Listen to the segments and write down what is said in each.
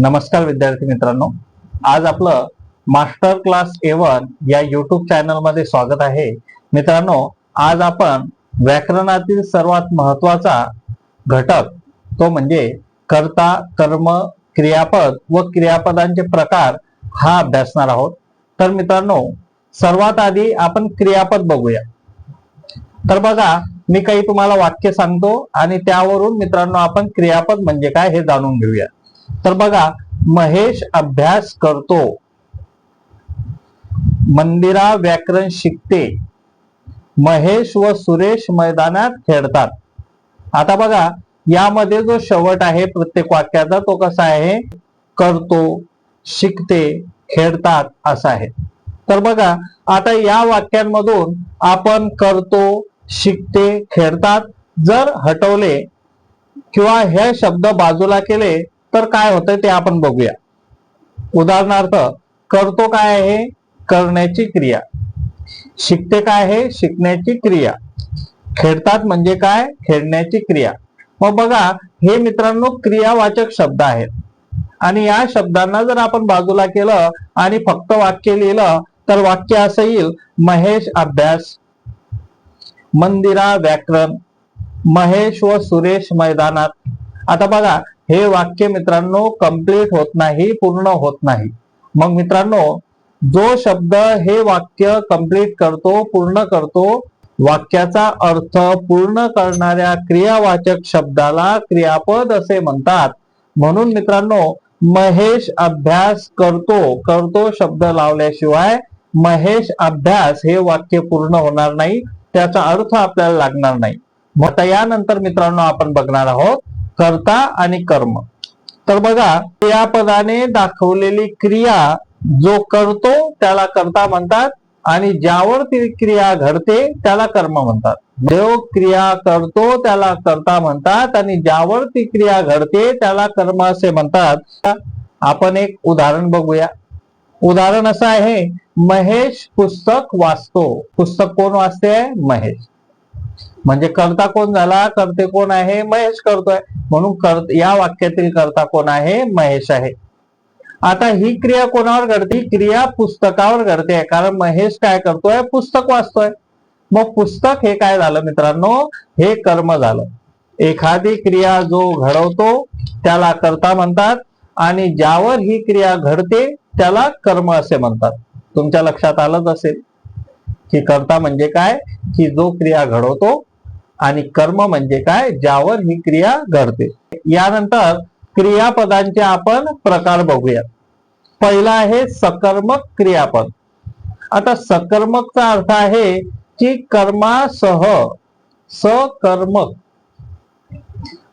नमस्कार विद्यार्थी मित्रांनो. आज आपलं मास्टर क्लास एवन या युट्यूब चॅनलमध्ये स्वागत आहे. मित्रांनो आज आपण व्याकरणातील सर्वात महत्त्वाचा घटक तो म्हणजे कर्ता कर्म क्रियापद व क्रियापदांचे प्रकार हा अभ्यासणार आहोत. तर मित्रांनो सर्वात आधी आपण क्रियापद बघूया. तर बघा मी काही तुम्हाला वाक्य सांगतो आणि त्यावरून मित्रांनो आपण क्रियापद म्हणजे काय हे जाणून घेऊया. तर बघा महेश अभ्यास करतो. मंदिरा व्याकरण शिकते. महेश व सुरेश मैदानात खेळतात. आता बघा यामध्ये जो शेवट आहे प्रत्येक वाक्याचा तो कसा आहे? करतो शिकते खेळतात असा आहे. तर बघा आता या वाक्यांमधून आपण करतो शिकते खेळतात जर हटवले किंवा हे शब्द बाजूला केले तर काय होतंय ते आपण बघूया. उदाहरणार्थ करतो काय आहे? करण्याची क्रिया. शिकते काय आहे? शिकण्याची क्रिया. खेळतात म्हणजे काय? खेळण्याची क्रिया. मग बघा हे मित्रांनो क्रियावाचक शब्द आहेत. आणि या शब्दांना जर आपण बाजूला केलं आणि फक्त वाक्य लिहिलं तर वाक्य असं येईल महेश अभ्यास मंदिरा व्याकरण महेश व सुरेश मैदानात. आता बघा हे वाक्य मित्रांनो कंप्लीट होत नाही पूर्ण होत नाही. मग मित्रांनो जो शब्द हे वाक्य कंप्लीट करतो पूर्ण करतो वाक्याचा अर्थ पूर्ण करणाऱ्या क्रियावाचक शब्दाला क्रियापद असे म्हणतात. म्हणून मित्रांनो महेश अभ्यास करतो करतो शब्द लावल्याशिवाय महेश अभ्यास हे वाक्य पूर्ण होणार नाही त्याचा अर्थ आपल्याला लागणार नाही. मग यानंतर मित्रांनो आपण बघणार आहोत कर्ता आणि कर्म. तर बघा क्रियापदाने दाखवलेली क्रिया जो करतो त्याला कर्ता म्हणतात आणि ज्यावर ती क्रिया घडते त्याला कर्म म्हणतात. जो क्रिया करतो त्याला कर्ता म्हणतात आणि ज्यावर ती क्रिया घडते त्याला कर्म असे म्हणतात. आपण एक उदाहरण बघूया. उदाहरण असं आहे महेश पुस्तक वाचतो. पुस्तक कोण वाचते? महेश. म्हणजे कर्ता कोण झाला? करते कोण आहे? महेश करतोय. म्हणून कर या वाक्यातील कर्ता कोण आहे? महेश आहे. आता ही क्रिया कोणावर घडते? क्रिया पुस्तकावर घडते. कारण महेश काय करतोय? पुस्तक वाचतोय. मग पुस्तक हे काय झालं मित्रांनो? हे कर्म झालं. एखादी क्रिया जो घडवतो त्याला कर्ता म्हणतात आणि ज्यावर ही क्रिया घडते त्याला कर्म असे म्हणतात. तुमच्या लक्षात आलंच असेल. की कर्ता म्हणजे काय? की जो क्रिया घडवतो आणि कर्म म्हणजे काय? ज्यावर ही क्रिया घडते. यानंतर क्रियापदांचे आपण प्रकार बघूया. पहिला आहे सकर्मक क्रियापद. आता सकर्मकचा अर्थ आहे की कर्मासह सकर्मक.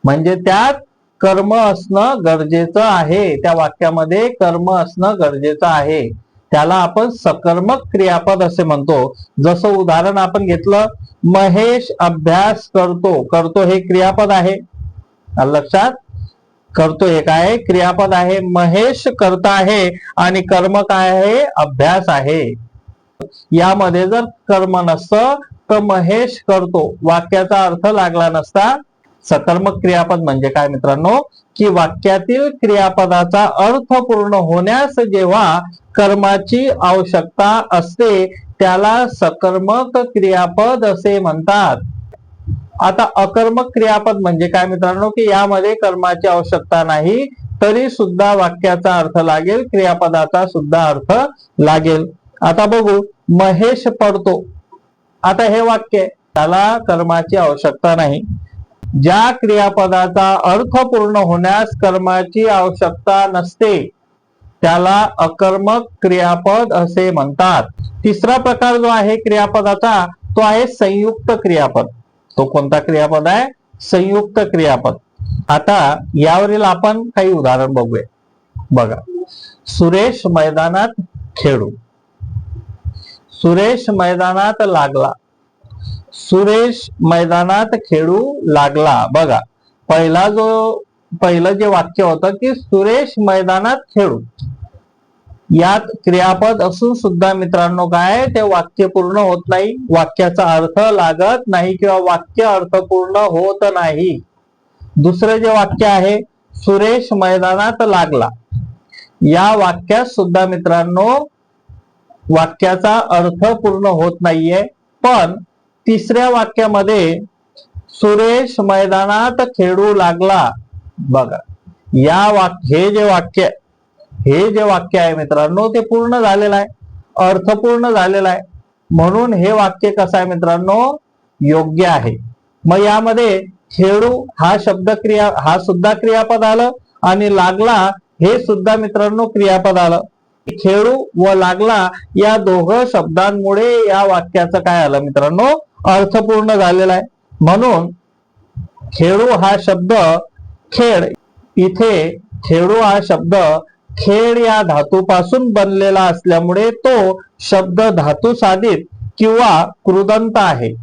म्हणजे त्यात कर्म असणं गरजेचं आहे. त्या वाक्यामध्ये कर्म असणं गरजेचं आहे. त्याला आपण सकर्मक क्रियापद असे म्हणतो. जसं उदाहरण आपण घेतलं महेश अभ्यास करतो. करतो हे क्रियापद आहे. लक्षात. करतो हे काय? क्रियापद आहे. महेश करता आहे आणि कर्म काय आहे? अभ्यास आहे. यामध्ये जर कर्म नसतं तर महेश करतो. वाक्याचा अर्थ लागला नसता सकर्मक क्रियापद म्हणजे काय मित्रांनो? की वाक्यातील क्रियापदाचा अर्थ पूर्ण होण्यास जेव्हा कर्माची आवश्यकता असते त्याला सकर्मक क्रियापद असे म्हणतात. आता अकर्मक क्रियापद म्हणजे काय मित्रांनो? की यामध्ये कर्माची आवश्यकता नाही तरी सुद्धा वाक्याचा अर्थ लागेल क्रियापदाचा सुद्धा अर्थ लागेल. आता बघू महेश पडतो. आता हे वाक्य त्याला कर्माची आवश्यकता नाही. ज्या क्रियापदाचा अर्थ पूर्ण होण्यास कर्माची आवश्यकता नसते त्याला अकर्मक क्रियापद असे म्हणतात. तिसरा प्रकार जो आहे क्रियापदाचा तो आहे संयुक्त क्रियापद. तो कोणता क्रियापद आहे? संयुक्त क्रियापद. आता यावरील आपण काही उदाहरण बघूया. बघा. सुरेश मैदानात खेळू. सुरेश मैदानात लागला. सुरेश मैदानात खेळू लागला. बघा पहिला जो पहिलं जे वाक्य होतं की सुरेश मैदानात खेळू. यात क्रियापद असून सुद्धा मित्रांनो काय ते वाक्य पूर्ण होत नाही. वाक्याचा अर्थ लागत नाही किंवा वाक्य अर्थपूर्ण होत नाही. दुसरं जे वाक्य आहे सुरेश मैदानात लागला. या वाक्यात सुद्धा मित्रांनो वाक्याचा अर्थ पूर्ण होत नाहीये. पण तिसऱ्या वाक्यामध्ये सुरेश मैदानात खेळू लागला. बघा या वाक्य हे जे वाक्य हे जे वाक्य आहे मित्रांनो ते पूर्ण झालेलं आहे. अर्थपूर्ण झालेलं आहे. म्हणून हे वाक्य कसं आहे मित्रांनो? योग्य आहे. मग यामध्ये खेळू हा शब्द क्रिया हा सुद्धा क्रियापद आलं आणि लागला हे सुद्धा मित्रांनो क्रियापद आलं. खेळू व लागला या दोघं शब्दांमुळे या वाक्याचं काय आलं मित्रांनो? अर्थपूर्ण झालेला आहे. म्हणून खेळू हा शब्द खेळ इथे खेळू हा शब्द खेळ या धातूपासून बनलेला असल्यामुळे तो शब्द धातू साधित किंवा कृदंत आहे.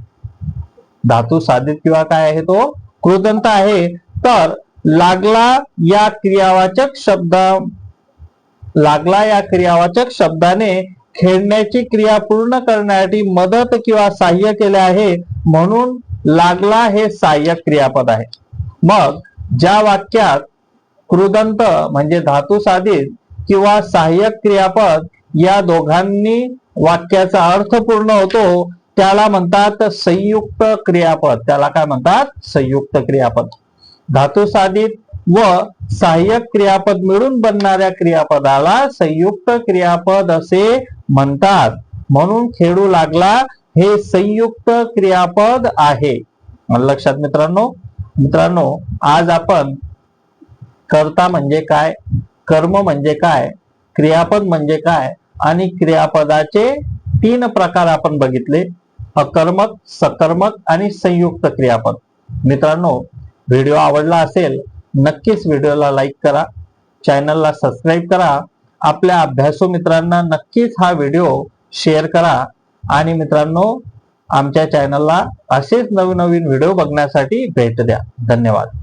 धातू साधित किंवा काय आहे तो? कृदंत आहे. तर लागला या क्रियावाचक शब्द लागला या क्रियावाचक शब्दाने खेळण्याची क्रिया पूर्ण करण्यासाठी मदत किंवा सहाय्य केले आहे म्हणून लागला हे सहाय्यक क्रियापद आहे. मग ज्या वाक्यात कृदंत म्हणजे धातू साधित किंवा सहाय्यक क्रियापद या दोघांनी वाक्याचा अर्थ पूर्ण होतो त्याला म्हणतात संयुक्त क्रियापद. त्याला काय म्हणतात? संयुक्त क्रियापद. धातू साधित व सहाय्यक क्रियापद मिळून बनणाऱ्या क्रियापदाला संयुक्त क्रियापद असे म्हणतात. म्हणून खेळू लागला हे संयुक्त क्रियापद आहे. लक्षात मित्रांनो मित्रांनो आज आपण कर्ता म्हणजे काय कर्म म्हणजे काय क्रियापद म्हणजे काय आणि क्रियापदाचे तीन प्रकार आपण बघितले. अकर्मक सकर्मक आणि संयुक्त क्रियापद. मित्रांनो व्हिडिओ आवडला असेल नक्कीच व्हिडिओला लाईक करा. चॅनलला सबस्क्राईब करा. आपल्या अभ्यासू मित्रांना नक्कीच हा व्हिडिओ शेअर करा. आणि मित्रांनो आमच्या चॅनलला असेच नवीन नवीन व्हिडिओ बघण्यासाठी भेट द्या. धन्यवाद.